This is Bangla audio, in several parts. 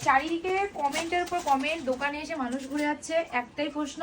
চারিদিকে কমেন্টের উপর কমেন্ট দোকানে এসে মানুষ ঘুরে যাচ্ছে একটাই প্রশ্ন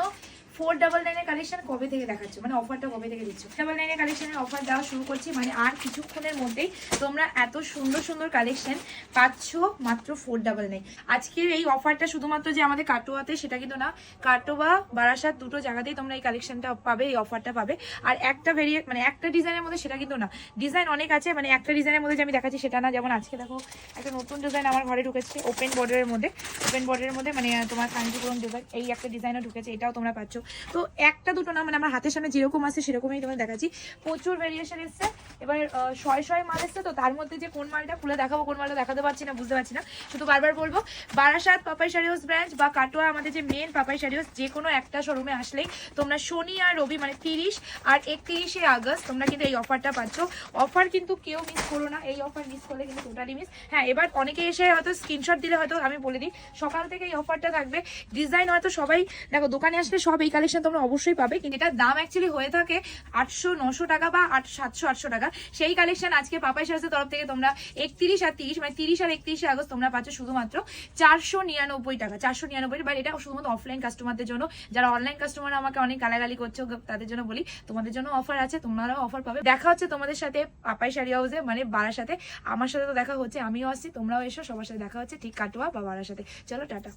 ফোর ডাবল নাইনের কালেকশন কবে থেকে দেখাচ্ছ? মানে অফারটা কবে থেকে দিচ্ছ? ডাবল নাইনের কালেকশনের অফার দেওয়া শুরু করছি মানে আর কিছুক্ষণের মধ্যেই তোমরা এত সুন্দর সুন্দর কালেকশন পাচ্ছ মাত্র ফোর ডাবল নাইন আজকের এই অফারটা শুধুমাত্র যে আমাদের কাটোয়াতে, সেটা কিন্তু না, কাটোয়া, বারাসাত দুটো জায়গাতেই তোমরা এই কালেকশনটা পাবে, এই অফারটা পাবে। আর একটা ভেরিয়েন্ট মানে একটা ডিজাইনের মধ্যে সেটা কিন্তু না ডিজাইন অনেক আছে মানে একটা ডিজাইনের মধ্যে যে আমি দেখাচ্ছি সেটা না। যেমন আজকে দেখো, একটা নতুন ডিজাইন আমার ঘরে ঢুকেছে ওপেন বর্ডারের মধ্যে ওপেন বর্ডারের মধ্যে মানে তোমার কাঞ্জিপুরম ডিজাইন এই একটা ডিজাইনও ঢুকেছে, এটাও তোমরা পাচ্ছ। তো একটা দুটো না মানে আমার হাতের সামনে যেরকম আছে সেরকমই তোমার দেখাচ্ছি। প্রচুর ভেরিয়েশন এসছে। এবার শয় শয় মাল এসছে, তো তার মধ্যে যে কোন মালটা খুলে দেখাবো, কোন মালটা দেখাতে পারছি না, বুঝতে পারছি না। শুধু বারবার বলব, বারাসাত পাপাই শাড়ি হাউস ব্রাঞ্চ বা কাটোয়া আমাদের যে মেন পাপাই শাড়ি হাউস যে কোনো একটা শোরুমে আসলেই তোমরা শনি আর রবি মানে তিরিশ আর একত্রিশে আগস্ট তোমরা কিন্তু এই অফারটা পাচ্ছ। অফার কিন্তু কেউ মিস করো না, এই অফার মিস করলে কিন্তু টোটালি মিস হ্যাঁ এবার অনেকে এসে হয়তো স্ক্রিনশট দিলে হয়তো আমি বলে দিই, সকাল থেকে এই অফারটা থাকবে। ডিজাইন হয়তো সবাই, দেখো দোকানে আসলে সব এই কালেকশন তোমরা অবশ্যই পাবে, কিন্তু এটার দাম অ্যাকচুয়ালি হয়ে থাকে আটশো নশো টাকা বা আট, সাতশো আটশো টাকা। সেই কালেকশন আজকে পাপাই শার্সের তরফ থেকে তোমরা একত্রিশ আর তিরিশ মানে তিরিশ আর একত্রিশে আগস্ট তোমরা পাচ্ছ শুধুমাত্র চারশো নিরানব্বই টাকা, চারশো নিরানব্বই বাট এটা শুধুমাত্র অফলাইন কাস্টমারদের জন্য, যারা অনলাইন কাস্টমার আমাকে অনেক গালাগালি করছ তাদের জন্য বলি, তোমাদের জন্য অফার আছে, তোমরাও অফার পাবে। দেখা হচ্ছে তোমাদের সাথে পাপাই শাড়ি হাউসে মানে বাড়ার সাথে। আমার সাথে তো দেখা হচ্ছে, আমিও আসছি, তোমরাও এসো, সবার সাথে দেখা হচ্ছে, ঠিক কাটোয়া বা বাড়ার সাথে। চলো, টাটা।